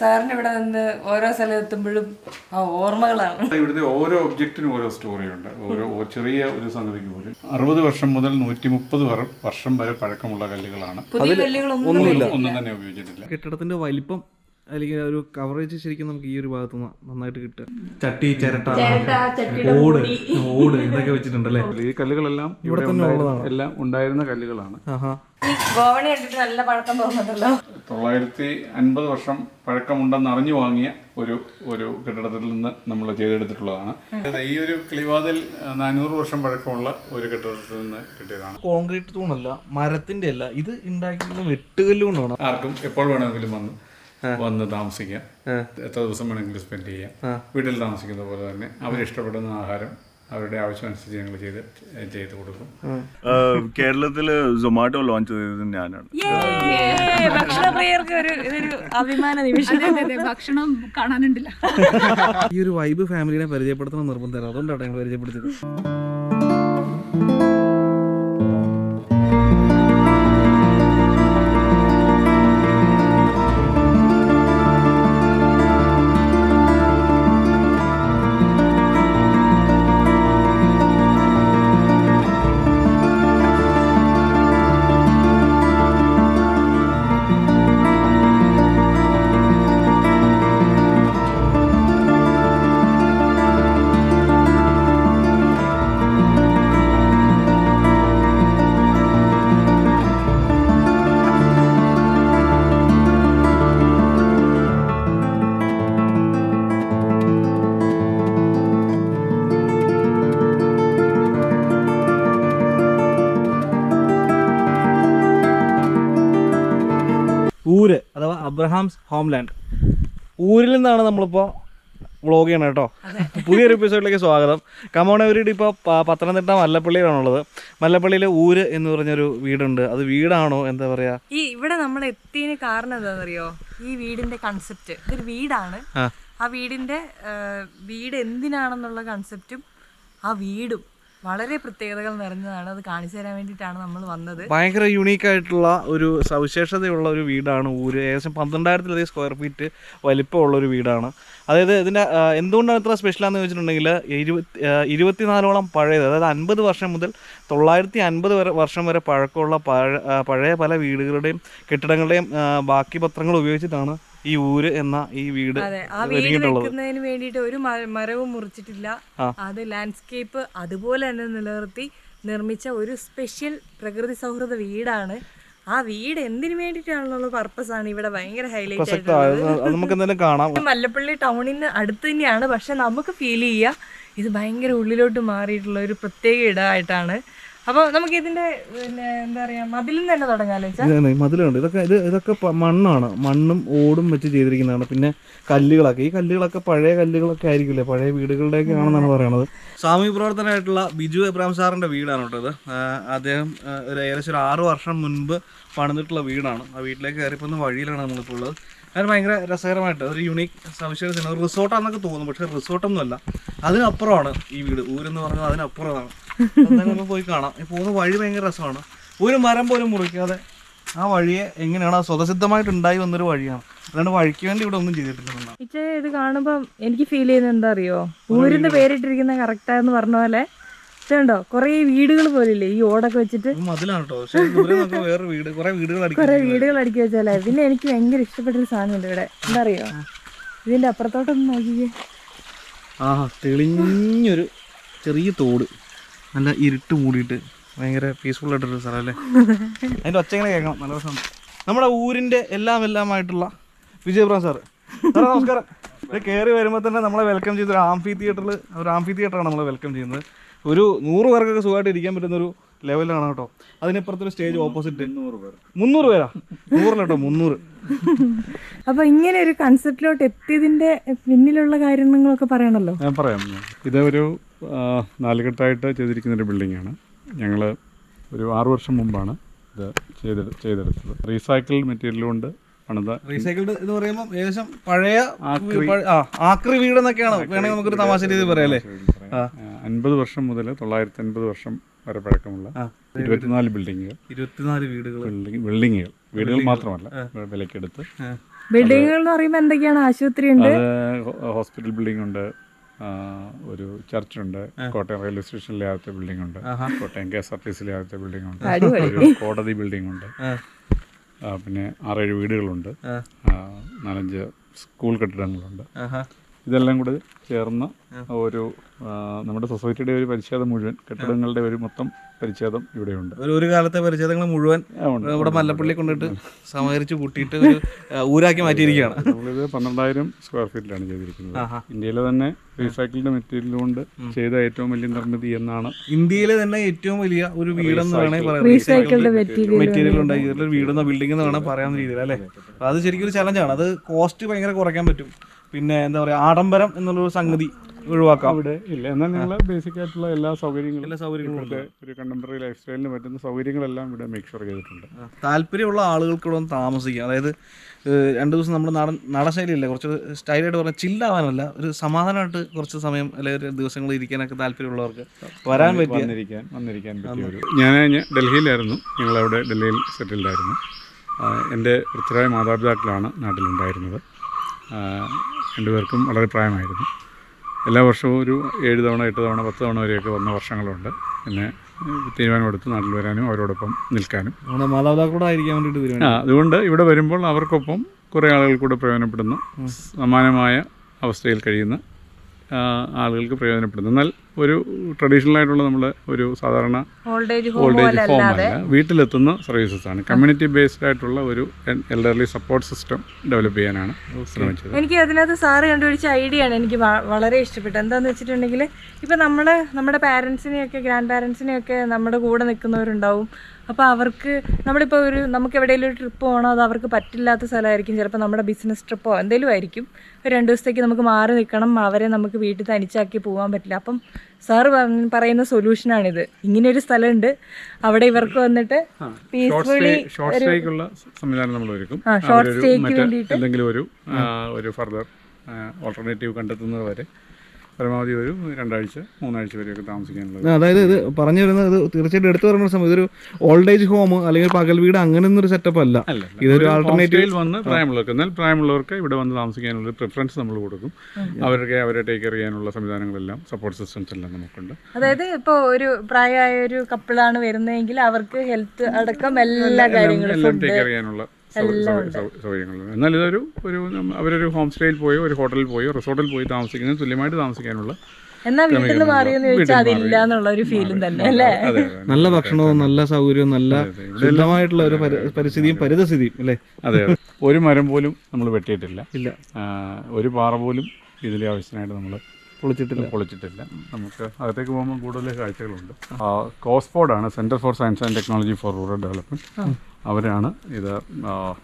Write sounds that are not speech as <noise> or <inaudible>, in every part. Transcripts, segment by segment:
സാറിന് ഇവിടെ നിന്ന് ഓരോ സ്ഥലം എത്തുമ്പോഴും ആ ഓർമ്മകളാണ്. ഇവിടുത്തെ ഓരോ ഒബ്ജക്റ്റിനും ഓരോ സ്റ്റോറിയുണ്ട് ഓരോ ചെറിയ ഒരു സംഗതിക്ക് പോലും. അറുപത് വർഷം മുതൽ നൂറ്റി മുപ്പത് വർഷം വരെ പഴക്കമുള്ള കല്ലുകളാണ്. ഒന്നും തന്നെ ഉപയോഗിച്ചിട്ടില്ല. കെട്ടിടത്തിന്റെ വലിപ്പം അല്ലെങ്കിൽ ഒരു കവറേജ് ശരിക്കും നമുക്ക് ഈ ഒരു ഭാഗത്ത് നിന്ന് നന്നായിട്ട് കിട്ടുക. ചട്ടി ചിരട്ട ഓട് ഓട് ഇതൊക്കെ വെച്ചിട്ടുണ്ടല്ലേ? ഈ കല്ലുകളെല്ലാം ഇവിടെ ഉണ്ടായിരുന്ന- എല്ലാം ഉണ്ടായിരുന്ന കല്ലുകളാണ്. ഈ ഗോവണി കണ്ടിട്ട് നല്ല പഴക്കം തോന്നുന്നുണ്ടല്ലോ. തൊള്ളായിരത്തി അൻപത് വർഷം പഴക്കമുണ്ടെന്ന് അറിഞ്ഞു വാങ്ങിയ ഒരു ഒരു കെട്ടിടത്തിൽ നിന്ന് നമ്മൾ ചെയ്തെടുത്തിട്ടുള്ളതാണ്. ഈ ഒരു കിളിവാതിൽ നാനൂറ് വർഷം പഴക്കമുള്ള ഒരു കെട്ടിടത്തിൽ നിന്ന് കിട്ടിയതാണ്. കോൺക്രീറ്റ് തൂണല്ല മരത്തിന്റെ അല്ല. ഇത് ഉണ്ടാക്കിയത് വെട്ടുകല്ലുകൊണ്ടാണ് ആർക്കും എപ്പോൾ വേണമെങ്കിലും വന്ന്. വന്ന് താമസിക്കാം. എത്ര ദിവസം വേണമെങ്കിലും സ്പെൻഡ് ചെയ്യാം. വീട്ടിൽ താമസിക്കുന്ന പോലെ തന്നെ അവരിഷ്ടപ്പെടുന്ന ആഹാരം അവരുടെ ആവശ്യമനുസരിച്ച് ഞങ്ങൾ ചെയ്ത് ചെയ്ത് കൊടുക്കും. കേരളത്തിൽ സൊമാറ്റോ ലോഞ്ച് ചെയ്തത് ഞാനാണ്. ഭക്ഷണപ്രിയർക്ക് ഒരു ഇതൊരു അഭിമാന നിമിഷം. ഭക്ഷണം കാണാനുണ്ടില്ല. ഈ ഒരു വൈബ് ഫാമിലിനെ പരിചയപ്പെടുത്തണം നിർബന്ധമാണ് അതുകൊണ്ടാണ് ഞങ്ങൾ പരിചയപ്പെടുത്തിയത്. ഊര് അഥവാ അബ്രഹാംസ് ഹോംലാൻഡ്. ഊരിൽ നിന്നാണ് നമ്മളിപ്പോൾ വ്ളോഗ് ചെയ്യണം കേട്ടോ. പുതിയൊരു എപ്പിസോഡിലേക്ക് സ്വാഗതം. കമോണവരീട് ഇപ്പോൾ പത്തനംതിട്ട മല്ലപ്പള്ളിയിലാണുള്ളത്. മല്ലപ്പള്ളിയിൽ ഊര് എന്ന് പറഞ്ഞൊരു വീടുണ്ട്. അത് വീടാണോ? എന്താ പറയാ? ഈ ഇവിടെ നമ്മൾ എത്തിയതിന് കാരണം എന്താണെന്നറിയോ? ഈ വീടിന്റെ കൺസെപ്റ്റ് ഇതൊരു വീടാണ്. ആ. വീടിന്റെ വീട് എന്തിനാണെന്നുള്ള കൺസെപ്റ്റും ആ വീടും. വളരെ പ്രത്യേകതകൾ നിറഞ്ഞതാണ്. അത് കാണിച്ചു തരാൻ വേണ്ടിയിട്ടാണ് നമ്മൾ വന്നത്. ഭയങ്കര യുണീക്ക് ആയിട്ടുള്ള ഒരു സവിശേഷതയുള്ള ഒരു വീടാണ് ഊര്. ഏകദേശം പന്ത്രണ്ടായിരത്തിലധികം സ്ക്വയർ ഫീറ്റ് വലിപ്പമുള്ള ഒരു വീടാണ്. അതായത് ഇതിന്റെ എന്തുകൊണ്ടാണ് ഇത്ര സ്പെഷ്യലാന്ന് ചോദിച്ചിട്ടുണ്ടെങ്കിൽ ഇരുപത്തി ഇരുപത്തിനാലോളം പഴയത് അതായത് അൻപത് വർഷം മുതൽ തൊള്ളായിരത്തി അൻപത് വരെ വർഷം വരെ പഴക്കമുള്ള പഴയ പല വീടുകളുടെയും കെട്ടിടങ്ങളുടെയും ബാക്കി പത്രങ്ങൾ ഉപയോഗിച്ചിട്ടാണ് ഈ ഊര് എന്ന ഈ വീട് അതെ ആ വീട് വെക്കുന്നതിന് വേണ്ടിയിട്ട് ഒരു മരവും മുറിച്ചിട്ടില്ല. അത് ലാൻഡ്സ്കേപ്പ് അതുപോലെ തന്നെ നിലനിർത്തി നിർമ്മിച്ച ഒരു സ്പെഷ്യൽ പ്രകൃതി സൗഹൃദ വീടാണ്. ആ വീട് എന്തിനു വേണ്ടിട്ടാണെന്നുള്ള പർപ്പസ് ആണ് ഇവിടെ ഭയങ്കര ഹൈലൈറ്റ് ആയിട്ടുള്ളത്. നമുക്ക് എന്തായാലും കാണാം. മല്ലപ്പള്ളി ടൗണിന് അടുത്ത് തന്നെയാണ്. പക്ഷെ നമുക്ക് ഫീൽ ചെയ്യുക ഇത് ഭയങ്കര ഉള്ളിലോട്ട് മാറിയിട്ടുള്ള ഒരു പ്രത്യേക ഇടമായിട്ടാണ് അപ്പോൾ നമുക്ക് ഇതിന്റെ പിന്നെ എന്താ പറയാ മതിലും തന്നെ തുടങ്ങാലോ വെച്ചാൽ ഇതാണ് മതിലുണ്ട്. ഇതൊക്കെ ഇത് ഇതൊക്കെ മണ്ണാണ്. മണ്ണും ഓടും വെച്ച് ചെയ്തിരിക്കുന്നതാണ്. പിന്നെ കല്ലുകളൊക്കെ. ഈ കല്ലുകളൊക്കെ പഴയ കല്ലുകളൊക്കെ ആയിരിക്കില്ലേ? പഴയ വീടുകളുടെയൊക്കെ ആണെന്നാണ് പറയുന്നത് സാമൂഹ്യ പ്രവർത്തനമായിട്ടുള്ള ബിജു എബ്രാം സാറിന്റെ വീടാണ് കേട്ടത് അദ്ദേഹം ഒരു ഏകദേശം ഒരു ആറു വർഷം മുൻപ് പണിതിട്ടുള്ള വീടാണ്. ആ വീട്ടിലേക്ക് കയറിപ്പോകുന്ന വഴിയിലാണ് നമ്മളിപ്പോൾ ഉള്ളത്. അത് ഭയങ്കര രസകരമായിട്ട് ഒരു യുണീക്ക് സവിശേഷ സിനിമ റിസോർട്ടാന്നൊക്കെ തോന്നും പക്ഷെ റിസോർട്ടൊന്നും അല്ല അതിനപ്പുറമാണ് ഈ വീട്. ഊരെന്ന് പറഞ്ഞാൽ അതിനപ്പുറമാണ്. എന്തായാലും നമുക്ക് പോയി കാണാം. ഈ പോകുന്ന വഴി ഭയങ്കര രസമാണ്. ഒരു മരം പോലും മുറിക്കാതെ ആ വഴിയെ എങ്ങനെയാണ് ആ സ്വതസിദ്ധമായിട്ട് ഉണ്ടായി വന്നൊരു വഴിയാണ്. അതുകൊണ്ട് വഴിക്ക് വേണ്ടി ഇവിടെ ഒന്നും ചെയ്തിട്ടില്ല ഇത് കാണുമ്പോൾ എനിക്ക് ഫീൽ ചെയ്യുന്നത് എന്താ അറിയോ? ഊരിന്റെ പേരിട്ടിരിക്കുന്ന കറക്റ്റാന്ന് പറഞ്ഞ പോലെ ഇതുണ്ടോ കൊറേ വീടുകൾ പോലില്ലേ ഈ ഓടൊക്കെ വെച്ചിട്ട്? കൊറേ വീടുകൾ അടിക്കും വെച്ചാലേ പിന്നെ എനിക്ക് ഭയങ്കര ഇഷ്ടപ്പെട്ട ഒരു സാധനമുണ്ട് ഇവിടെ. എന്താ അറിയോ ഇതിന്റെ അപ്പുറത്തോട്ടൊന്ന് നോക്കിക്കേ. ആ തെളിഞ്ഞൊരു ചെറിയ തോട്. നല്ല ഇരുട്ട് മൂടിയിട്ട് ഭയങ്കര പീസ്ഫുൾ ആയിട്ടൊരു സ്ഥലം അല്ലേ അതിന്റെ ഒച്ച ഇങ്ങനെ കേൾക്കണം. നല്ല രസം. നമ്മുടെ ഊരിന്റെ എല്ലാം എല്ലാമായിട്ടുള്ള വിജയപ്രാം സാറ്. സാറേ നമസ്കാരം. ഇത് കയറി വരുമ്പോൾ തന്നെ നമ്മളെ വെൽക്കം ചെയ്ത ഒരു ആംഫി തിയേറ്ററിൽ ഒരു ആംഫി തിയേറ്ററാണ് നമ്മളെ വെൽക്കം ചെയ്യുന്നത്. ഒരു നൂറ് പേർക്കൊക്കെ സുഖമായിട്ട് ഇരിക്കാൻ പറ്റുന്ന ഒരു ലെവലാണ് കേട്ടോ. അതിനിപ്പുറത്തൊരു സ്റ്റേജ് ഓപ്പോസിറ്റ് മുന്നൂറ് പേരാ? നൂറില്ല കേട്ടോ മുന്നൂറ്. അപ്പൊ ഇങ്ങനെ ഒരു കൺസെപ്റ്റിലോട്ട് എത്തിയതിന്റെ പിന്നിലുള്ള കാര്യങ്ങളൊക്കെ പറയണല്ലോ. ഞാൻ പറയാം. ഇത് ഒരു നാലുകെട്ടായിട്ട് ചെയ്തിരിക്കുന്ന ഒരു ബിൽഡിങ്ങാണ് ഞങ്ങൾ ഒരു ആറു വർഷം മുമ്പാണ് ഇത് ചെയ്ത് ചെയ്തെടുത്തത്. റീസൈക്കിൾ മെറ്റീരിയൽ കൊണ്ട് പണിത റീസൈക്കിൾഡ് എന്ന് പറയുമ്പോൾ ഏകദേശം പഴയ ആ ആക്രി വീട് എന്നൊക്കെയാണ്. വേണമെങ്കിൽ നമുക്കൊരു തമാശ രീതി പറയാം അല്ലേ? അൻപത് വർഷം മുതൽ തൊള്ളായിരത്തി അൻപത് വർഷം വരെ പഴക്കമുള്ള ഇരുപത്തിനാല് ബിൽഡിങ്ങുകൾ. ഇരുപത്തിനാല് വീടുകൾ ബിൽഡിങ്ങുകൾ. വീടുകൾ മാത്രമല്ല വിലക്കെടുത്ത്. ബിൽഡിങ്ങുകൾ എന്ന് പറയുമ്പോൾ എന്തൊക്കെയാണ്? ആശുപത്രി ഉണ്ട്? ഹോസ്പിറ്റൽ ബിൽഡിംഗ് ഉണ്ട് ഒരു ചർച്ച് ഉണ്ട് കോട്ടയം റെയിൽവേ സ്റ്റേഷനിലെ ആദ്യത്തെ ബിൽഡിംഗ് ഉണ്ട് Kottayam K S R T സിയിലെ ആദ്യത്തെ ബിൽഡിംഗ് ഉണ്ട് ഒരു കോടതി ബിൽഡിംഗ് ഉണ്ട് പിന്നെ ആറേഴ് വീടുകളുണ്ട്. നാലഞ്ച് സ്കൂൾ കെട്ടിടങ്ങളുണ്ട്. ഇതെല്ലാം കൂടെ ചേർന്ന ഒരു നമ്മുടെ സൊസൈറ്റിയുടെ ഒരു പരിച്ഛേദം മുഴുവൻ കെട്ടിടങ്ങളുടെ ഒരു മൊത്തം പരിച്ഛേദം ഇവിടെയുണ്ട്. ഒരു ഒരു കാലത്തെ പരിച്ഛേദങ്ങൾ മുഴുവൻ ഇവിടെ മല്ലപ്പള്ളി കൊണ്ടിട്ട് സമാഹരിച്ച് കൂട്ടിയിട്ട് ഒരു ഊരാക്കി മാറ്റിയിരിക്കുകയാണ്. നമ്മളിത് പന്ത്രണ്ടായിരം സ്ക്വയർ ഫീറ്റിലാണ് ചെയ്തിരിക്കുന്നത്. ഇന്ത്യയിലെ തന്നെ റീസൈക്കിൾഡ് മെറ്റീരിയൽ കൊണ്ട് ചെയ്ത ഏറ്റവും വലിയ നിർമ്മിതി എന്നാണ് ഇന്ത്യയിലെ തന്നെ ഏറ്റവും വലിയ ഒരു വീടെന്ന് വേണമെങ്കിൽ പറയാം റീസൈക്കിൾഡ് മെറ്റീരിയൽ ഉണ്ടാക്കിയിട്ടുള്ള ഉണ്ടാക്കി ഒരു വീടെന്നോ ബിൽഡിംഗ് എന്ന് വേണം പറയാവുന്ന രീതിയിൽ അല്ലേ? അത് ശരിക്കും ഒരു ചലഞ്ചാണ് അത് കോസ്റ്റ് ഭയങ്കര കുറയ്ക്കാൻ പറ്റും. പിന്നെ എന്താ പറയാ ആഡംബരം എന്നുള്ളൊരു സംഗതി ഒഴിവാക്കാം. ഇവിടെ ഇല്ല. എന്നാൽ നിങ്ങൾ ബേസിക് ആയിട്ടുള്ള എല്ലാ സൗകര്യങ്ങളും എല്ലാ സൗകര്യങ്ങളും ഉണ്ട്. ഒരു കണ്ടംപററി ലൈഫ് സ്റ്റൈലിന് പറ്റുന്ന സൗകര്യങ്ങളെല്ലാം ഇവിടെ മേക്ക് ഷുവർ ചെയ്തിട്ടുണ്ട്. താല്പര്യമുള്ള ആളുകൾക്ക് ഇവിടെ വന്ന് താമസിക്കാം. അതായത് രണ്ട് ദിവസം നമ്മുടെ നാടൻ നടശൈലിയില്ല കുറച്ച് സ്റ്റൈലായിട്ട് പറഞ്ഞാൽ ചില്ലാവാനല്ല ഒരു സമാധാനമായിട്ട് കുറച്ച് സമയം അല്ലെങ്കിൽ ഒരു ദിവസങ്ങൾ ഇരിക്കാനൊക്കെ താല്പര്യമുള്ളവർക്ക് വരാൻ പറ്റി വന്നിരിക്കാൻ വന്നിരിക്കാൻ പറ്റിയ ഒരു ഞാൻ ഞാൻ ഡൽഹിയിലായിരുന്നു. ഞങ്ങളവിടെ ഡൽഹിയിൽ സെറ്റിൽഡായിരുന്നു എന്റെ വൃത്തരായ മാതാപിതാക്കളാണ് നാട്ടിലുണ്ടായിരുന്നത്. രണ്ടുപേർക്കും വളരെ പ്രായമായിരുന്നു. എല്ലാ വർഷവും ഒരു ഏഴ് തവണ എട്ട് തവണ പത്ത് തവണ വരെയൊക്കെ വന്ന വർഷങ്ങളുണ്ട്. പിന്നെ തീരുമാനമെടുത്ത് നാട്ടിൽ വരാനും അവരോടൊപ്പം നിൽക്കാനും. നമ്മുടെ മാതാപിതാക്കളോട് ആയിരിക്കാൻ വേണ്ടിയിട്ട് ആ അതുകൊണ്ട് ഇവിടെ വരുമ്പോൾ അവർക്കൊപ്പം കുറേ ആളുകൾ കൂടെ പ്രയോജനപ്പെടുന്ന. സമാനമായ അവസ്ഥയിൽ കഴിയുന്ന ആളുകൾക്ക് പ്രയോജനപ്പെടുന്നു. എന്നാൽ ഒരു ട്രഡീഷണൽ ആയിട്ടുള്ള നമ്മൾ ഒരു സാധാരണ ഓൾഡ് ഏജ് ഹോം അല്ല. വീട്ടിലെത്തുന്ന സർവീസസ് ആണ്. കമ്മ്യൂണിറ്റി ബേസ്ഡ് ആയിട്ടുള്ള ഒരു എൽഡർലി സപ്പോർട്ട് സിസ്റ്റം ഡെവലപ്പ് ചെയ്യാനാണ് ശ്രമിച്ചത്. എനിക്ക് അതിനകത്ത് സാറ് കണ്ടുപിടിച്ച ഐഡിയ ആണ്. എനിക്ക് വളരെ ഇഷ്ടപ്പെട്ടത് എന്താന്ന് വെച്ചിട്ടുണ്ടെങ്കിൽ ഇപ്പം നമ്മൾ നമ്മുടെ പാരൻസിനെയൊക്കെ ഗ്രാൻഡ് പാരൻസിനെയൊക്കെ നമ്മുടെ കൂടെ നിൽക്കുന്നവരുണ്ടാവും. അപ്പോൾ അവർക്ക് നമ്മളിപ്പോൾ ഒരു നമുക്ക് എവിടെയെങ്കിലും ഒരു ട്രിപ്പ് പോകണോ അത് അവർക്ക് പറ്റില്ലാത്ത സ്ഥലമായിരിക്കും. ചിലപ്പോൾ നമ്മുടെ ബിസിനസ് ട്രിപ്പോ എന്തെങ്കിലും ആയിരിക്കും. ഒരു രണ്ട് ദിവസത്തേക്ക് നമുക്ക് മാറി നിൽക്കണം. അവരെ നമുക്ക് വീട്ടിൽ തനിച്ചാക്കി പോകാൻ പറ്റില്ല. അപ്പം സാറ് പറയുന്ന സൊല്യൂഷനാണിത് ഇങ്ങനെ ഒരു സ്ഥലമുണ്ട്. അവിടെ ഇവർക്ക് വന്നിട്ട് പീസ്ഫുള്ളി ഷോർട്ട് സംവിധാനം നമ്മൾ ഒരുക്കും. വേണ്ടിയിട്ട്. എന്തെങ്കിലും ഒരു ഒരു ഫർദർ ഓൾട്ടർനേറ്റീവ് കണ്ടെത്തുന്നത് വരെ പരമാവധി ഒരു രണ്ടാഴ്ച മൂന്നാഴ്ച വരെയൊക്കെ താമസിക്കാനുള്ളത്. അതായത് ഇത് പറഞ്ഞു വരുന്നത് ഇത് തീർച്ചയായിട്ടും എടുത്തു പറയുന്ന സമയം ഇതൊരു ഓൾഡ് ഏജ് ഹോം അല്ലെങ്കിൽ പകൽ വീട് അങ്ങനെ ഒന്നൊരു സെറ്റപ്പ് അല്ല ഇതൊരു ആൾട്ടർനേറ്റീവ് വന്ന് പ്രായമുള്ളവർക്ക് എന്നാൽ പ്രായമുള്ളവർക്ക് ഇവിടെ വന്ന് താമസിക്കാനുള്ള പ്രിഫറൻസ് നമ്മൾ കൊടുക്കും. അവർക്ക് അവരെ ടേക്ക് കെയർ ചെയ്യാനുള്ള സംവിധാനങ്ങളെല്ലാം സപ്പോർട്ട് സിസ്റ്റംസ് എല്ലാം നമുക്കുണ്ട്. അതായത് ഇപ്പോൾ ഒരു പ്രായമായ ഒരു കപ്പിളാണ് വരുന്നതെങ്കിൽ അവർക്ക് ഹെൽത്ത് അടക്കം എല്ലാ കാര്യങ്ങളും ടേക്ക് കെയർ ചെയ്യാനുള്ള സൗകര്യങ്ങളുണ്ട്. എന്നാൽ ഇതൊരു ഒരു അവരൊരു ഹോം സ്റ്റേയിൽ പോയോ ഒരു ഹോട്ടലിൽ പോയോ റിസോർട്ടിൽ പോയി താമസിക്കുന്നതിന് തുല്യമായിട്ട് താമസിക്കാനുള്ള എന്നാൽ വീട്ടിൽ നിന്ന് മാറിയെന്ന് ചോദിച്ചാൽ അതില്ല എന്നുള്ള ഒരു ഫീലും തന്നെ അല്ലേ? നല്ല ഭക്ഷണവും നല്ല സൗകര്യവും നല്ല ശുദ്ധമായിട്ടുള്ള ഒരു പരി- പരിസ്ഥിതിയും പരിതസ്ഥിതിയും അല്ലേ? അതെ അതെ. ഒരു മരം പോലും നമ്മൾ വെട്ടിയിട്ടില്ല. ഇല്ല. ഒരു പാറ പോലും ഇതിലെ ആവശ്യത്തിനായിട്ട് നമ്മൾ പൊളിച്ചിട്ടില്ല. പൊളിച്ചിട്ടില്ല. നമുക്ക് അകത്തേക്ക് പോകുമ്പോൾ കൂടുതൽ കാഴ്ചകളുണ്ട്. കോസ്പോർഡാണ് centre for science and technology for rural development അവരാണ് ഇത്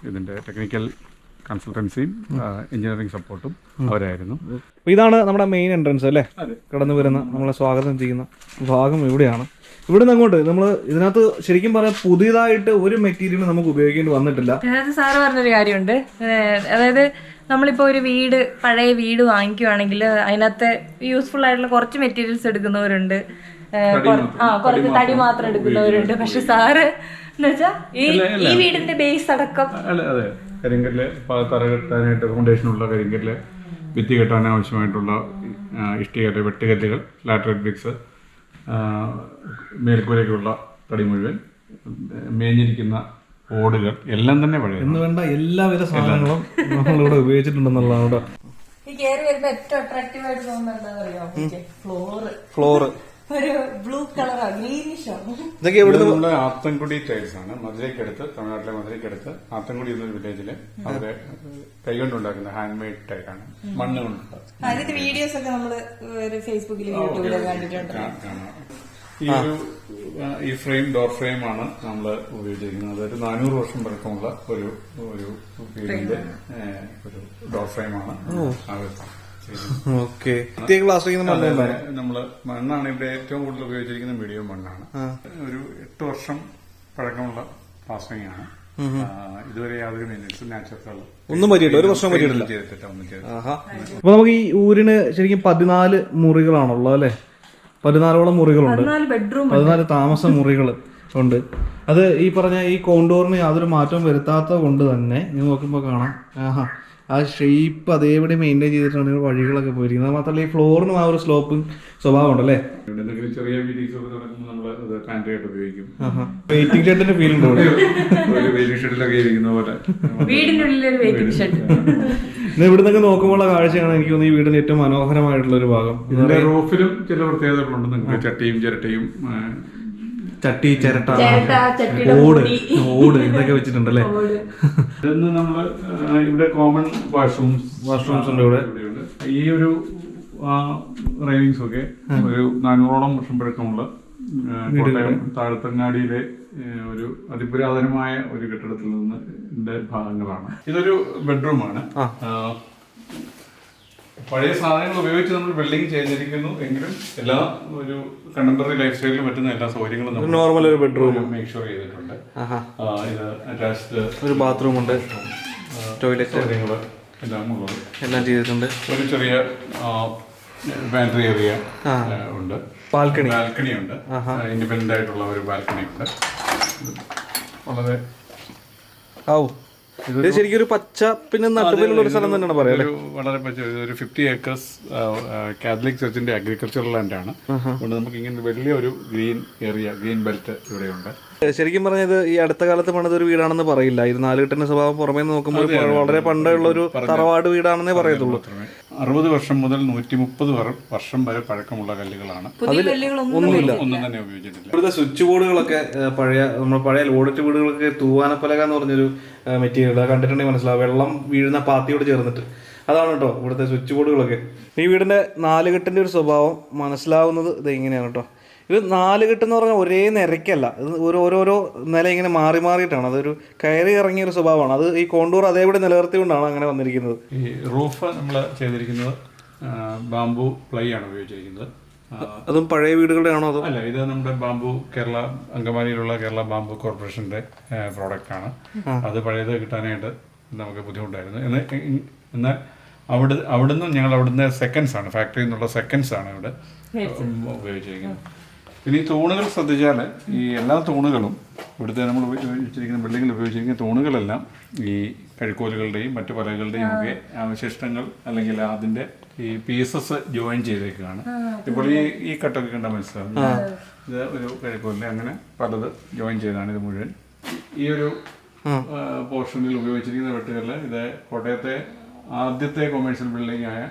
ഇതിന്റെ ടെക്നിക്കൽ കൺസൾട്ടൻസിയും എഞ്ചിനീയറിംഗ് സപ്പോർട്ടും അവരായിരുന്നു. അപ്പോൾ ഇതാണ് നമ്മുടെ മെയിൻ എൻട്രൻസ് അല്ലേ? കടന്നു വരുന്ന നമ്മളെ സ്വാഗതം ചെയ്യുന്ന ഭാഗം ഇവിടെയാണ്. ഇവിടുന്ന് അങ്ങോട്ട് നമ്മൾ ഇതിനകത്ത് ശരിക്കും പറയാൻ പുതിയതായിട്ട് ഒരു മെറ്റീരിയൽ നമുക്ക് ഉപയോഗിക്കേണ്ടി വന്നിട്ടില്ല. സാറ് പറഞ്ഞൊരു കാര്യമുണ്ട്. അതായത് നമ്മളിപ്പോൾ ഒരു വീട് പഴയ വീട് വാങ്ങിക്കുവാണെങ്കിൽ അതിനകത്ത് യൂസ്ഫുൾ ആയിട്ടുള്ള കുറച്ച് മെറ്റീരിയൽസ് എടുക്കുന്നവരുണ്ട്. ആ കുറച്ച് തടി മാത്രം എടുക്കുന്നവരുണ്ട്. പക്ഷെ സാറ് എന്ന് വെച്ചാൽ ഈ ഈ വീടിന്റെ ബേസ് അടക്കം. അതെ. കരിങ്കല്ല് തറ കെട്ടാനായിട്ട് ഫൗണ്ടേഷനുള്ള കരിങ്കല്ല് ഭിത്തി കെട്ടാൻ ആവശ്യമായിട്ടുള്ള ഇഷ്ടികല്ല് വെട്ടുകല്ലുകൾ ലാറ്ററൈറ്റ് ബ്രിക്സ് മേൽക്കൂരയ്ക്കുള്ള തടി മുഴുവൻ മേഞ്ഞിരിക്കുന്ന ഓടുകൾ എല്ലാം തന്നെ പഴയ എന്ന് വേണ്ട എല്ലാ. എല്ലാവിധ സാധനങ്ങളും നമ്മളിവിടെ ഉപയോഗിച്ചിട്ടുണ്ടെന്നുള്ളതാണ് കേട്ടോ. ഈ കയറി വരുമ്പോ ഏറ്റവും അട്രാക്റ്റീവ് ആയിട്ട് തോന്നുന്നത് എന്താണെന്ന് അറിയാമോ ഫ്ലോറ്. ഫ്ലോറ്. ഒരു ബ്ലൂ കളറാ ഗ്രീനിഷോ ഇതൊക്കെ ഇവിടെ നമ്മുടെ ആത്തൻകുടി ടൈൽസ് ആണ്. മധുരയ്ക്കടുത്ത് തമിഴ്നാട്ടിലെ മധുരയ്ക്കടുത്ത് ആത്തൻകുടി എന്നൊരു വില്ലേജിൽ അവരെ കൈകൊണ്ടുണ്ടാക്കുന്ന ഹാൻഡ് മെയ്ഡ് ടൈലാണ് മണ്ണ് കൊണ്ടുണ്ടാക്കുന്നത്. അതിന്റെ വീഡിയോസ് ഒക്കെ നമ്മൾ ഒരു ഫേസ്ബുക്കിലും യൂട്യൂബിലും കണ്ടിട്ടുണ്ട്. ഈ ഒരു ഈ ഫ്രെയിം ഡോർ ഫ്രെയിം ആണ് നമ്മൾ ഉപയോഗിച്ചിരിക്കുന്നത്. അതായത് നാനൂറ് വർഷം പഴക്കമുള്ള ഒരു ഒരു വീടിന്റെ ഒരു ഡോർ ഫ്രെയിം ആണ്. ഓക്കെ. നമ്മൾ മണ്ണാണ് ഇവിടെ ഏറ്റവും കൂടുതൽ ഉപയോഗിച്ചിരിക്കുന്ന മീഡിയം മണ്ണാണ്. ഒരു എട്ട് വർഷം പഴക്കമുള്ള പ്ലാസ്റ്ററിംഗ് ആണ്. ഇതുവരെ യാതൊരു നാച്ചുറൽ ഒന്നും പറ്റിയിട്ടില്ല, ഒരു വർഷം പറ്റിയിട്ടില്ല. ചെയ്തിട്ടില്ല ഒന്നും അപ്പൊ നമുക്ക് ഈ ഊരിന് ശരിക്കും പതിനാല് മുറികളാണുള്ളത് അല്ലേ? പതിനാലോളം മുറികളുണ്ട്. പതിനാല് ബെഡ്റൂം പതിനാല് താമസ മുറികൾ ഉണ്ട്. അത് ഈ പറഞ്ഞ ഈ കോണ്ടോറിന് യാതൊരു മാറ്റവും വരുത്താത്ത കൊണ്ട് തന്നെ നിങ്ങൾ നോക്കുമ്പോൾ കാണാം. ആഹാ. ആ ഷേപ്പ് അതേപടി മെയിന്റെയിൻ ചെയ്തിട്ടാണ് ഈ വഴികളൊക്കെ പോയിരിക്കുന്നത്. മാത്രമല്ല ഈ ഫ്ലോറിനും ആ ഒരു സ്ലോപ്പ് സ്വഭാവം ഉണ്ടല്ലേ ചെറിയ വെയിറ്റിംഗ് ഷെഡിന്റെ ഫീൽ ഉണ്ട് വെയിലിംഗ് ഷെഡിലൊക്കെ ഇരിക്കുന്ന പോലെ. വീടിന്റെ ഒരു വെയിറ്റിംഗ് ഷെഡ് ഇവിടെ നിന്നൊക്കെ നോക്കുമ്പോഴുള്ള കാഴ്ചയാണ് എനിക്ക് തോന്നുന്നു ഈ വീടിന് ഏറ്റവും മനോഹരമായിട്ടുള്ള ഒരു ഭാഗം. ഇതിന്റെ റൂഫിലും ചില പ്രത്യേകതകളുണ്ട് നിങ്ങൾക്ക് ചട്ടിയും ചിരട്ടയും ചട്ടി ചിരട്ട ഓട്. ഓട് ഇതൊക്കെ വെച്ചിട്ടുണ്ടല്ലേ? ഇതൊന്ന് നമ്മൾ ഇവിടെ കോമൺ വാഷ്റൂംസ് വാഷ്റൂംസ് ഉണ്ട് ഇവിടെ. ഈ ഒരു റൈവിങ്സ് ഒക്കെ ഒരു നാനൂറോളം വർഷം പഴക്കമുള്ള കോട്ടയം താഴത്തങ്ങാടിയിലെ ഒരു അതിപുരാതനമായ ഒരു കെട്ടിടത്തിൽ നിന്ന് ഭാഗങ്ങളാണ്. ഇതൊരു ബെഡ്റൂമാണ്. പഴയ സാധനങ്ങൾ ഉപയോഗിച്ച് നമ്മൾ ബിൽഡിംഗ് ചെയ്തിരിക്കുന്നു എങ്കിലും എല്ലാ ഒരു കണ്ടംപററി ലൈഫ് സ്റ്റൈലിലും പറ്റുന്ന എല്ലാ സൗകര്യങ്ങളും നോർമൽ ഒരു ബെഡ്റൂം മേക്ക് ഷുവർ ചെയ്തിട്ടുണ്ട്. ഇത് അറ്റാച്ച്ഡ് ഒരു ബാത്റൂം ഉണ്ട്. ടോയ്ലറ്റ് എല്ലാം ഉള്ളത്. എല്ലാം ചെയ്തിട്ടുണ്ട്. ഒരു ചെറിയ പാൻട്രി ഏരിയ ഉണ്ട്. ബാൽക്കണി ബാൽക്കണി ഉണ്ട്. ഇൻഡിപെൻഡന്റ് ആയിട്ടുള്ള ഒരു ബാൽക്കണി ഉണ്ട്. വളരെ ഔ. ഇത് ശരിക്കും ഒരു പച്ചപ്പിന് നട്ടുപിലുള്ള ഒരു സ്ഥലം തന്നെയാണ് പറയാം വളരെ പച്ച ഒരു ഫിഫ്റ്റി ഏക്കേഴ്സ് കാത്തലിക് ചർച്ചിന്റെ അഗ്രികൾച്ചറൽ ലാൻഡ് ആണ്. അതുകൊണ്ട് നമുക്ക് ഇങ്ങനെ വലിയൊരു ഗ്രീൻ ഏരിയ ഗ്രീൻ ബെൽറ്റ് ഇവിടെയുണ്ട്. ശരിക്കും പറഞ്ഞത് ഈ അടുത്ത കാലത്ത് പണിത ഒരു വീടാണെന്ന് പറയില്ല. ഇത് നാലുകെട്ടിന്റെ സ്വഭാവം പുറമേ നോക്കുമ്പോൾ വളരെ പണ്ടുള്ള ഒരു തറവാട് വീടാണെന്നേ പറയത്തുള്ളൂ. അറുപത് വർഷം മുതൽ നൂറ്റി മുപ്പത് വർഷം വരെ പഴക്കമുള്ള കല്ലുകളാണ്. അതിൽ കല്ലുകളൊന്നും ഒന്നുമില്ല. ഒന്നും തന്നെ ഉപയോഗിച്ചിട്ടില്ല. ഇവിടുത്തെ സ്വിച്ച് ബോർഡുകളൊക്കെ പഴയ നമ്മുടെ പഴയ ലോഡറ്റ് വീടുകളൊക്കെ തൂവാനപ്പലക എന്ന് പറഞ്ഞൊരു മെറ്റീരിയൽ അത് കണ്ടിട്ടുണ്ടെങ്കിൽ മനസ്സിലാവും. വെള്ളം വീഴുന്ന പാത്തിയോട് ചേർന്നിട്ട്. അതാണ് കേട്ടോ ഇവിടുത്തെ സ്വിച്ച് ബോർഡുകളൊക്കെ. ഈ വീടിന്റെ നാലുകെട്ടിന്റെ ഒരു സ്വഭാവം മനസ്സിലാവുന്നത് ഇത് ഇങ്ങനെയാണ് കേട്ടോ. ഇത് നാല് എന്ന് പറഞ്ഞാൽ ഒരേ നിരക്കല്ല. ഇത് ഒരു ഓരോരോ നില ഇങ്ങനെ മാറി മാറിയിട്ടാണ്. അതൊരു കയറി ഇറങ്ങിയ ഒരു സ്വഭാവമാണ്. അത് ഈ കോണ്ടൂർ അതേപടി നിലനിർത്തിക്കൊണ്ടാണ് അങ്ങനെ വന്നിരിക്കുന്നത്. ഈ റൂഫ് നമ്മൾ ചെയ്തിരിക്കുന്നത് ബാംബു പ്ലൈ ആണ് ഉപയോഗിച്ചിരിക്കുന്നത്. അതും പഴയ വീടുകളുടെ ആണോ അതോ? അല്ല ഇത് നമ്മുടെ ബാംബു കേരള അങ്കമാലിയിലുള്ള കേരള ബാംബു കോർപ്പറേഷന്റെ പ്രോഡക്റ്റ് ആണ്. അത് പഴയത് കിട്ടാനായിട്ട് നമുക്ക് ബുദ്ധിമുട്ടായിരുന്നു. എന്ന് എന്നാൽ അവിടെ അവിടുന്ന് ഞങ്ങൾ അവിടുന്ന് സെക്കൻഡ്സ് ആണ് ഫാക്ടറിയിൽ നിന്നുള്ള സെക്കൻഡ്സ് ആണ് ഇവിടെ ഉപയോഗിച്ചിരിക്കുന്നത്. പിന്നെ ഈ തൂണുകൾ ശ്രദ്ധിച്ചാൽ ഈ എല്ലാ തൂണുകളും ഇവിടുത്തെ നമ്മൾ ഉപയോഗിച്ചിരിക്കുന്ന ബിൽഡിങ്ങിൽ ഉപയോഗിച്ചിരിക്കുന്ന തൂണുകളെല്ലാം ഈ കഴുക്കോലുകളുടെയും മറ്റു പലകളുടെയും ഒക്കെ അവശിഷ്ടങ്ങൾ അല്ലെങ്കിൽ അതിന്റെ ഈ പീസസ് ജോയിൻ ചെയ്തേക്കാണ്. ഇപ്പോൾ ഈ ഈ കട്ടൊക്കെ കണ്ട മനസ്സിലാവും. ഇത് ഒരു കഴുക്കോലിന്റെ അങ്ങനെ പലത് ജോയിൻ ചെയ്താണ് ഇത് മുഴുവൻ. ഈ ഒരു പോർഷനിൽ ഉപയോഗിച്ചിരിക്കുന്ന വെട്ടുകളിൽ ഇത് കോട്ടയത്തെ ആദ്യത്തെ കൊമേഴ്ഷ്യൽ ബിൽഡിംഗ് ആയ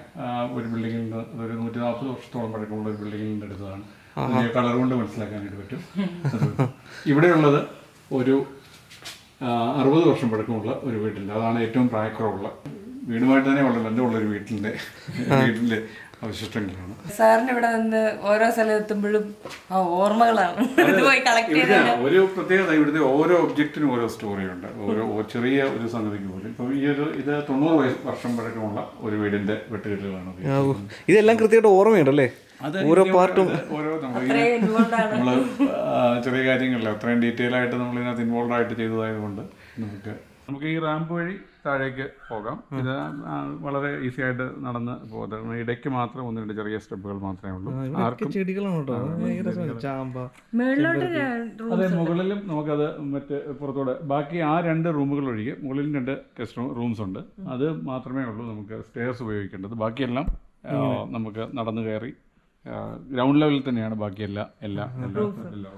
ഒരു ബിൽഡിങ്ങിൽ നിന്ന് അതൊരു നൂറ്റി നാൽപ്പത് വർഷത്തോളം പഴക്കമുള്ള ഒരു ബിൽഡിങ്ങിൽ നിന്ന് എടുത്തതാണ്. കളർ കൊണ്ട് മനസ്സിലാക്കാനായിട്ട് പറ്റും. ഇവിടെയുള്ളത് ഒരു അറുപത് വർഷം പഴക്കമുള്ള ഒരു വീട്ടിന്റെ അതാണ് ഏറ്റവും പ്രായക്കുറവുള്ള. വീടുമായിട്ട് തന്നെ വളരെ ബന്ധമുള്ള ഒരു വീട്ടിന്റെ വീട്ടിലെ അവശിഷ്ടങ്ങളാണ്. സാറിന് ഇവിടെ നിന്ന് ഓരോ സ്ഥലത്തെത്തുമ്പോഴും ആ ഓർമ്മകളാണ്. ഒരു പ്രത്യേകത ഇവിടുത്തെ ഓരോ ഒബ്ജക്റ്റിനും ഓരോ സ്റ്റോറിയുണ്ട് ഓരോ ചെറിയ ഒരു സംഗതിക്ക് പോലും. ഇപ്പം ഈ ഒരു ഇത് തൊണ്ണൂറ് വയസ്സ് വർഷം പഴക്കമുള്ള ഒരു വീടിന്റെ വെട്ടുകെട്ടുകളാണ്. ഇതെല്ലാം കൃത്യമായിട്ട് ഓർമ്മയുണ്ടല്ലേ? ഓരോ പാർട്ടും ഓരോ നമ്മൾ ചെറിയ കാര്യങ്ങളില്ല അത്രയും ഡീറ്റെയിൽ ആയിട്ട് നമ്മൾ ഇതിനകത്ത് ഇൻവോൾവ് ആയിട്ട് ചെയ്തതായതുകൊണ്ട് നമുക്ക് നമുക്ക് ഈ റാമ്പ് വഴി താഴേക്ക് പോകാം. ഇത് വളരെ ഈസി ആയിട്ട് നടന്ന് പോകാം. ഇടയ്ക്ക് മാത്രം ഒന്ന് രണ്ട് ചെറിയ സ്റ്റെപ്പുകൾ മാത്രമേ ഉള്ളൂ. ആർക്കും അതെ മുകളിലും നമുക്കത് മറ്റ് പുറത്തോടെ ബാക്കി ആ രണ്ട് റൂമുകൾ ഒഴികെ മുകളിലും രണ്ട് ഗസ്റ്റ് റൂംസ് ഉണ്ട്. അത് മാത്രമേ ഉള്ളൂ നമുക്ക് സ്റ്റേഴ്സ് ഉപയോഗിക്കേണ്ടത്. ബാക്കിയെല്ലാം നമുക്ക് നടന്നു കയറി ഗ്രൗണ്ട് ലെവലിൽ തന്നെയാണ് ബാക്കി എല്ലാ എല്ലാ എല്ലാ എല്ലാ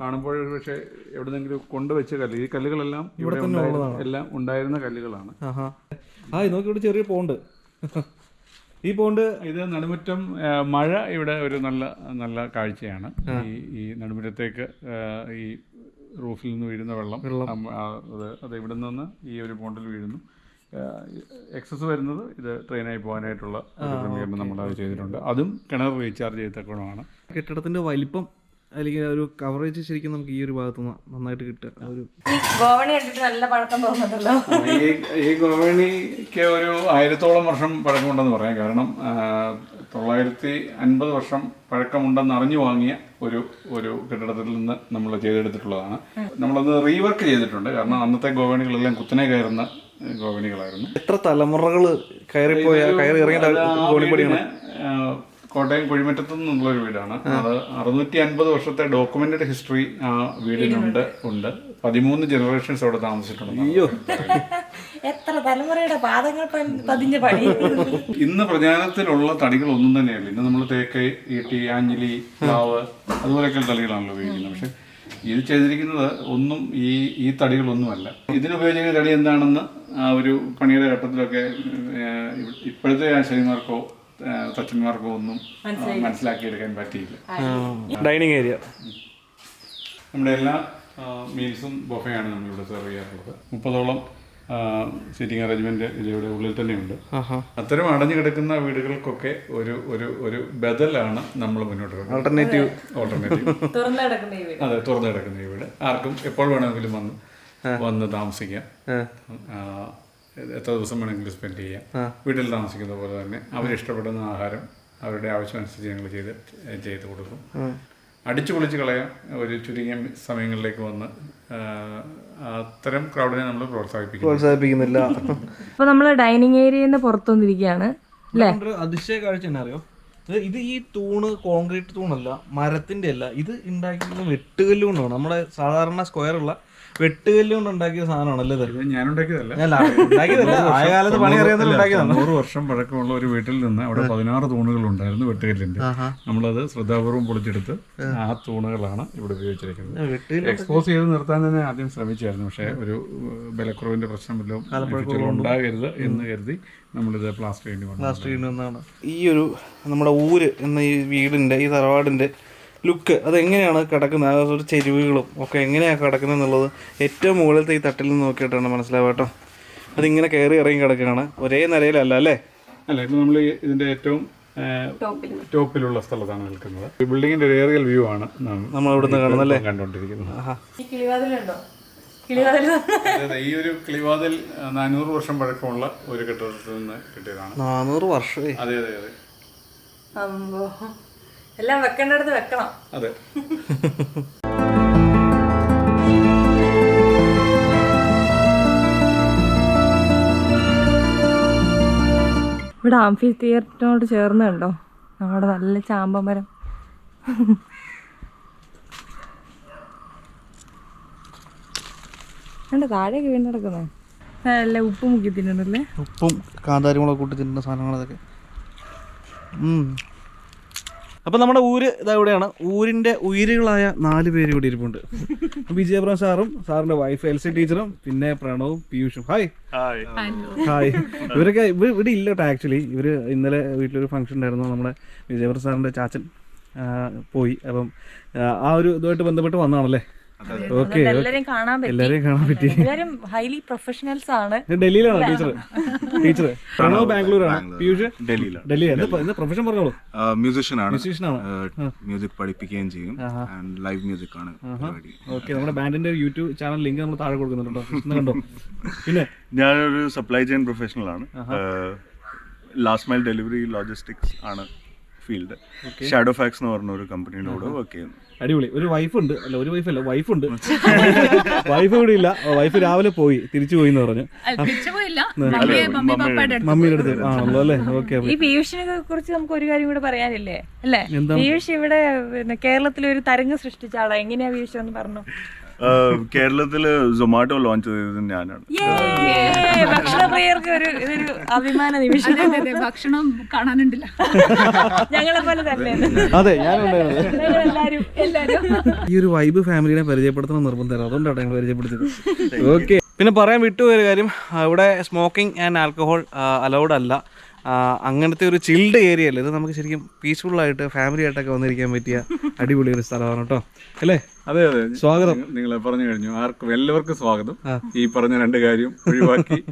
കാണുമ്പോൾ പക്ഷേ എവിടെന്നെങ്കിലും കൊണ്ടുവച്ച കല്ല് ഈ കല്ലുകളെല്ലാം ഇവിടെ ഉണ്ടായിരുന്ന- എല്ലാം ഉണ്ടായിരുന്ന കല്ലുകളാണ്. ആഹാ. ആ നോക്കി ഇവിടെ ചെറിയ പോണ്ട്. <laughs> ഈ പോണ്ട് ഇത് നടുമുറ്റം ആ, മഴ ഇവിടെ ഒരു നല്ല നല്ല കാഴ്ചയാണ്. ഈ ഈ നടുമുറ്റത്തേക്ക് ആ, ഈ റൂഫിൽ നിന്ന് വീഴുന്ന വെള്ളം. അം, ആ, അത് അത് ഇവിടെ നിന്ന് ഈ ഒരു പോണ്ടിൽ വീഴുന്നു. എക്സസ് വരുന്നത് ഇത് ട്രെയിനായി പോകാനായിട്ടുള്ള ഒരു ക്രമീകരണം നമ്മൾ അത് ചെയ്തിട്ടുണ്ട്. അതും കിണർ റീചാർജ് ചെയ്തക്കണമാണ് കെട്ടിടത്തിന്റെ വലിപ്പം അല്ലെങ്കിൽ ഒരു കവറേജ് ശരിക്കും നമുക്ക് ഈ ഒരു ഭാഗത്ത് നിന്ന് നന്നായിട്ട് കിട്ടുക. ഒരു ഗോവണി കണ്ടിട്ട് നല്ല പഴക്കം തോന്നുന്നുണ്ടല്ലോ. ഈ ഗോവണിക്ക് ഒരു ആയിരത്തോളം വർഷം പഴക്കമുണ്ടെന്ന് പറയാം. കാരണം തൊള്ളായിരത്തി അൻപത് വർഷം പഴക്കമുണ്ടെന്ന് അറിഞ്ഞു വാങ്ങിയ ഒരു ഒരു കെട്ടിടത്തിൽ നിന്ന് നമ്മൾ ചെയ്തെടുത്തിട്ടുള്ളതാണ്. നമ്മളത് റീവർക്ക് ചെയ്തിട്ടുണ്ട്. കാരണം അന്നത്തെ ഗോവണികളെല്ലാം കുത്തനെ കയറുന്ന ഗോവേണികളായിരുന്നു എത്ര തലമുറകൾ കയറിപ്പോയ കയറി ഇറങ്ങിയ കോട്ടയം കുഴിമറ്റത്തു നിന്നുള്ളൊരു വീടാണ്. അത് അറുന്നൂറ്റി അൻപത് വർഷത്തെ ഡോക്യുമെന്റഡ് ഹിസ്റ്ററി ആ വീടിനുണ്ട് ഉണ്ട്. പതിമൂന്ന് ജനറേഷൻസ് അവിടെ താമസിച്ചിട്ടുണ്ട്. എത്ര തലമുറയുടെ പാദങ്ങൾ പതിഞ്ഞ പണി. ഇന്ന് പ്രചാരത്തിലുള്ള തടികൾ ഒന്നും തന്നെയല്ല. ഇന്ന് നമ്മൾ തേക്ക് ഈട്ടി ആഞ്ഞിലി പ്ലാവ് അതുപോലെയൊക്കെയുള്ള തടികളാണല്ലോ ഉപയോഗിക്കുന്നത്. പക്ഷെ ഇത് ചെയ്തിരിക്കുന്നത് ഒന്നും ഈ ഈ തടികളൊന്നുമല്ല. ഇതിനുപയോഗിക്കുന്ന തടി എന്താണെന്ന് ആ ഒരു പണിയുടെ ഘട്ടത്തിലൊക്കെ ഇപ്പോഴത്തെ ആശാരിമാർക്കോ ഏഹ്, തച്ചന്മാർക്കോ ഒന്നും മനസ്സിലാക്കി മനസ്സിലാക്കിയെടുക്കാൻ പറ്റിയില്ല. Dining area. നമ്മുടെ എല്ലാ മീൽസും ബൊഫയാണ് നമ്മളിവിടെ സെർവ് ചെയ്യാറുള്ളത്. മുപ്പതോളം സീറ്റിംഗ് അറേഞ്ച്മെന്റ് ഇതിവിടെ ഉള്ളിൽ തന്നെയുണ്ട്. അത്തരം അടഞ്ഞു കിടക്കുന്ന വീടുകൾക്കൊക്കെ ഒരു ഒരു ഒരു ബദലാണ് നമ്മൾ മുന്നോട്ട് വെക്കുന്നത് ആൾട്ടർനേറ്റീവ് ഓൾട്ടർനേറ്റീവ് വീട്. അതെ തുറന്നു കിടക്കുന്ന ഈ വീട്. ആർക്കും എപ്പോൾ വേണമെങ്കിലും വന്ന് വന്ന് താമസിക്കാം. എത്ര ദിവസം വേണമെങ്കിലും സ്പെൻഡ് ചെയ്യാം. വീട്ടിൽ താമസിക്കുന്ന പോലെ തന്നെ അവരിഷ്ടപ്പെടുന്ന ആഹാരം അവരുടെ ആവശ്യമനുസരിച്ച് ഞങ്ങൾ ചെയ്ത് ചെയ്ത് കൊടുക്കും. അടിച്ചു പൊളിച്ച് കളയാം ഒരു ചുരുങ്ങിയ സമയങ്ങളിലേക്ക് വന്ന് അത്തരം ക്രൗഡിനെ നമ്മൾ പ്രോത്സാഹിപ്പിക്കും പ്രോത്സാഹിപ്പിക്കുന്നില്ല. അപ്പൊ നമ്മൾ ഡൈനിങ് ഏരിയയിൽ നിന്ന് പുറത്തു വന്നിരിക്കുകയാണ് അതിശയ കാഴ്ച അറിയോ? ഇത് ഈ തൂണ് കോൺക്രീറ്റ് തൂണല്ല മരത്തിന്റെ അല്ല ഇത് ഉണ്ടാക്കിയത് വെട്ടുകല്ലുകൊണ്ടാണ് നമ്മുടെ സാധാരണ സ്ക്വയർ ഉള്ള വെട്ടുകല്ല് കൊണ്ട് ഉണ്ടാക്കിയ സാധനമാണല്ലേ ഇത് ഞാൻ ഉണ്ടാക്കിയതല്ല. ഞാൻ ലാ- ഉണ്ടാക്കിയതല്ല ആയ കാലത്ത് പണി ഉണ്ടാക്കിയതാണ്. നൂറ് വർഷം പഴക്കമുള്ള ഒരു വീട്ടിൽ നിന്ന് അവിടെ പതിനാറ് തൂണുകൾ ഉണ്ടായിരുന്നു വെട്ടുകല്ലിന്റെ. നമ്മളത് ശ്രദ്ധാപൂർവം പൊളിച്ചെടുത്ത് ആ തൂണുകളാണ് ഇവിടെ ഉപയോഗിച്ചിരിക്കുന്നത്. എക്സ്പോസ് ചെയ്ത് നിർത്താൻ തന്നെ ആദ്യം ശ്രമിച്ചായിരുന്നു. പക്ഷേ ഒരു ബലക്കുറവിന്റെ പ്രശ്നം വല്ലതും ഉണ്ടാകരുത് എന്ന് കരുതി നമ്മളിത് പ്ലാസ്റ്റർ ചെയ്യേണ്ടി വന്നു. പ്ലാസ്റ്റർ ചെയ്യുന്നതാണ് ഈ ഒരു നമ്മുടെ ഊര് എന്ന ഈ വീടിന്റെ ഈ തറവാടിന്റെ ലുക്ക് അതെങ്ങനെയാണ് കിടക്കുന്നത്? ആ ഒരു ചെരുവുകളും ഒക്കെ എങ്ങനെയാണ് കിടക്കുന്നത് എന്നുള്ളത് ഏറ്റവും മുകളിലത്തെ ഈ തട്ടിൽ നിന്ന് നോക്കിയിട്ടാണ് മനസ്സിലാവുക കേട്ടോ. അതിങ്ങനെ കയറി ഇറങ്ങി കിടക്കുകയാണ്. ഒരേ നിലയിലല്ല അല്ലേ? അല്ല ഇപ്പം നമ്മൾ ഇതിന്റെ ഏറ്റവും ടോപ്പിലുള്ള സ്ഥലത്താണ് നിൽക്കുന്നത്. ഈ ബിൽഡിങ്ങിന്റെ ഒരു ഏറിയൽ വ്യൂ ആണ് നമ്മൾ ഇവിടുന്ന് കാണുന്നല്ലേ കണ്ടുകൊണ്ടിരിക്കുന്നത്. ഈ ഒരു കിളിവാതിൽ നാനൂറ് വർഷം പഴക്കമുള്ള ഒരു കെട്ടിടത്തിൽ നിന്ന് കിട്ടിയതാണ്. നാനൂറ് വർഷം അതെ അതെ അതെ. അമ്പോ. എല്ലാം വെക്കേണ്ടടുത്ത് വെക്കണം. അതെ. ഇവിടെ ആംഫി തിയേറ്ററിനോട് ചേർന്നുണ്ടോ അവിടെ നല്ല ചാമ്പമരം കണ്ടോ താഴെയൊക്കെ വീണ് കിടക്കുന്നേ? നല്ല ഉപ്പ് മുക്കി ഉപ്പും കാന്താരിമുളക് കൂട്ടി തിന്നുന്ന സാധനങ്ങൾ അതൊക്കെ അപ്പം നമ്മുടെ ഊര് ഇതാ ഇവിടെയാണ്. ഊരിന്റെ ഉയരുകളായ നാല് പേര് ഇവിടെ ഇരിപ്പുണ്ട്. വിജയപുരം സാറും സാറിന്റെ വൈഫ് എൽ സി ടീച്ചറും പിന്നെ പ്രണവും പീയൂഷും. ഹായ് ഹായ് ഇവരൊക്കെ ഇവർ ഇവിടെ ഇല്ല കേട്ടോ ആക്ച്വലി ഇവർ ഇന്നലെ വീട്ടിലൊരു ഫംഗ്ഷൻ ഉണ്ടായിരുന്നു. നമ്മുടെ വിജയപുരം സാറിന്റെ ചാച്ചൻ പോയി. അപ്പം ആ, ആ ഒരു ഇതുമായിട്ട് ബന്ധപ്പെട്ട് വന്നതാണല്ലേ? ഓക്കെ എല്ലാരെയും കാണാൻ പറ്റി. എല്ലാവരെയും കാണാൻ പറ്റി. എല്ലാരും ഹൈലി പ്രൊഫഷണൽസ് ആണ്. ഡൽഹിയിലാണ് ടീച്ചർ ടീച്ചർ പ്രണവ് ബാംഗ്ലൂരാണ് പീയൂഷ്? ഡൽഹിയിലാണ്. ഡൽഹി. എന്താ പ്രൊഫഷൻ പറഞ്ഞോളൂ. മ്യൂസിഷ്യൻ ആണ്. മ്യൂസിഷ്യൻ ആണ്. മ്യൂസിക് പഠിപ്പിക്കുകയും ചെയ്യും. ആൻഡ് ലൈവ് മ്യൂസിക് ആണ് ഓക്കെ നമ്മുടെ ബാൻഡിന്റെ യൂട്യൂബ് ചാനൽ ലിങ്ക് നമ്മൾ താഴെ കൊടുക്കുന്നുണ്ട് കണ്ടോ? <laughs> പിന്നെ? ഞാനൊരു സപ്ലൈ ചെയിൻ പ്രൊഫഷണൽ ആണ്. ലാസ്റ്റ് മൈൽ ഡെലിവറി ലോജിസ്റ്റിക്സ് ആണ് ഫീൽഡ്. ഷാഡോ ഫാക്സ് എന്ന് പറഞ്ഞ ഒരു കമ്പനിയുടെ കൂടെ വർക്ക് ചെയ്യുന്നു. അടിപൊളി. ഒരു വൈഫ് ഉണ്ട്. അല്ല ഒരു വൈഫ് അല്ല വൈഫ് ഉണ്ട്. <laughs> വൈഫ് ഇവിടെ ഇല്ല. വൈഫ് രാവിലെ പോയി തിരിച്ചു പോയി എന്ന് പറഞ്ഞു. മമ്മിയുടെ അടുത്ത്. ആണല്ലോ അല്ലേ? ഓക്കെ ഈ പീയൂഷിനെ കുറിച്ച് നമുക്ക് ഒരു കാര്യം കൂടെ പറയാനില്ലേ? അല്ലേ? പീയൂഷ് ഇവിടെ കേരളത്തിൽ ഒരു തരംഗം സൃഷ്ടിച്ച ആളാ. എങ്ങനെയാ പീയൂഷ് എന്ന് പറഞ്ഞു? കേരളത്തിൽ സൊമാറ്റോ ലോഞ്ച് ചെയ്തത് ഞാനാണ്. ഭക്ഷണപ്രിയർക്ക് ഒരു ഇതൊരു അഭിമാന നിമിഷം. ഭക്ഷണം കാണാനുണ്ടില്ല. ഞങ്ങളെ പോലെ തന്നെ. അതെ എല്ലാരും. ഈ ഒരു വൈബ് ഫാമിലിനെ പരിചയപ്പെടുത്തണം നിർബന്ധം അതുകൊണ്ടാണ് ഞങ്ങൾ പരിചയപ്പെടുത്തിയത്. ഓക്കെ പിന്നെ പറയാൻ വിട്ടുപോയ ഒരു കാര്യം. അവിടെ ഇവിടെ സ്മോക്കിംഗ് ആൻഡ് ആൽക്കഹോൾ അലൗഡ് അല്ല. അങ്ങനത്തെ ഒരു ചിൽഡ് ഏരിയ അല്ലേ? ഇത് നമുക്ക് ശരിക്കും പീസ്ഫുൾ ആയിട്ട് ഫാമിലി ആയിട്ടൊക്കെ വന്നിരിക്കാൻ പറ്റിയ അടിപൊളി ഒരു സ്ഥലമാണ് കേട്ടോ. അല്ലേ? അതെ അതെ. സ്വാഗതം. നിങ്ങൾ- നിങ്ങളെ പറഞ്ഞു കഴിഞ്ഞു. ആർക്കും എല്ലാവർക്കും സ്വാഗതം. ഈ പറഞ്ഞ രണ്ട് കാര്യം ഒഴിവാക്കി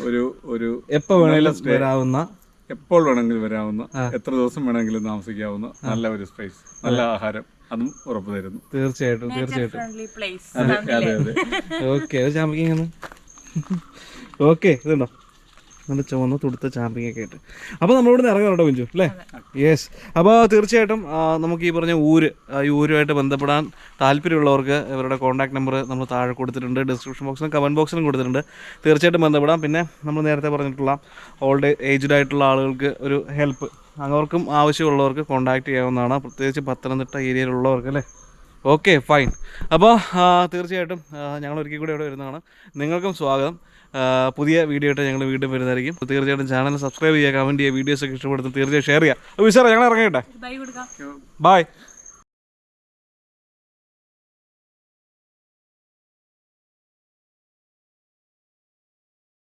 ഒരു ഒരു എപ്പോ വേണമെങ്കിലും വരാവുന്ന. എപ്പോൾ വേണമെങ്കിലും വരാവുന്ന. എത്ര ദിവസം വേണമെങ്കിലും താമസിക്കാവുന്ന നല്ല ഒരു സ്പേസ് നല്ല ആഹാരം. അതും ഉറപ്പ് തരുന്നു. തീർച്ചയായിട്ടും തീർച്ചയായിട്ടും. ഫ്രണ്ട്ലി പ്ലേസ് അതെ അതെ ഓക്കെ ഓക്കെ ഇതുണ്ടോ? നല്ല ചുവന്ന തുടുത്ത ചാമ്പിങ് ഒക്കെ ആയിട്ട്. അപ്പോൾ നമ്മളോട് നിന്ന് ഇറങ്ങാം കേട്ടോ അല്ലേ? യെസ് അപ്പോൾ തീർച്ചയായിട്ടും നമുക്ക് ഈ പറഞ്ഞ ഊര് ഈ ഊരുമായിട്ട് ബന്ധപ്പെടാൻ താല്പര്യമുള്ളവർക്ക് ഇവരുടെ കോൺടാക്ട് നമ്പർ നമ്മൾ താഴെ കൊടുത്തിട്ടുണ്ട് ഡിസ്ക്രിപ്ഷൻ ബോക്സിലും കമന്റ് ബോക്സിലും കൊടുത്തിട്ടുണ്ട്. തീർച്ചയായിട്ടും ബന്ധപ്പെടാം. പിന്നെ നമ്മൾ നേരത്തെ പറഞ്ഞിട്ടുള്ള ഓൾഡ് ഏജ്ഡ് ആയിട്ടുള്ള ആളുകൾക്ക് ഒരു ഹെൽപ്പ് അവർക്കും ആവശ്യമുള്ളവർക്ക് കോൺടാക്ട് ചെയ്യാവുന്നതാണ്. പ്രത്യേകിച്ച് പത്തനംതിട്ട ഏരിയയിലുള്ളവർക്ക് അല്ലേ? ഓക്കെ ഫൈൻ അപ്പോൾ തീർച്ചയായിട്ടും ഞങ്ങൾ ഒരിക്കൽ കൂടി ഇവിടെ വരുന്നതാണ്. നിങ്ങൾക്കും സ്വാഗതം. പുതിയ വീഡിയോ ആയിട്ട് ഞങ്ങൾ വീണ്ടും വരുന്നതായിരിക്കും. തീർച്ചയായിട്ടും ചാനൽ സബ്സ്ക്രൈബ് ചെയ്യുക കമന്റ് ചെയ്യുക വീഡിയോസ് ഒക്കെ ഇഷ്ടപ്പെടുത്തും തീർച്ചയായും ഷെയർ ചെയ്യുക. വിശ്വാസം ഞങ്ങൾ ഇറങ്ങട്ടെ ബൈ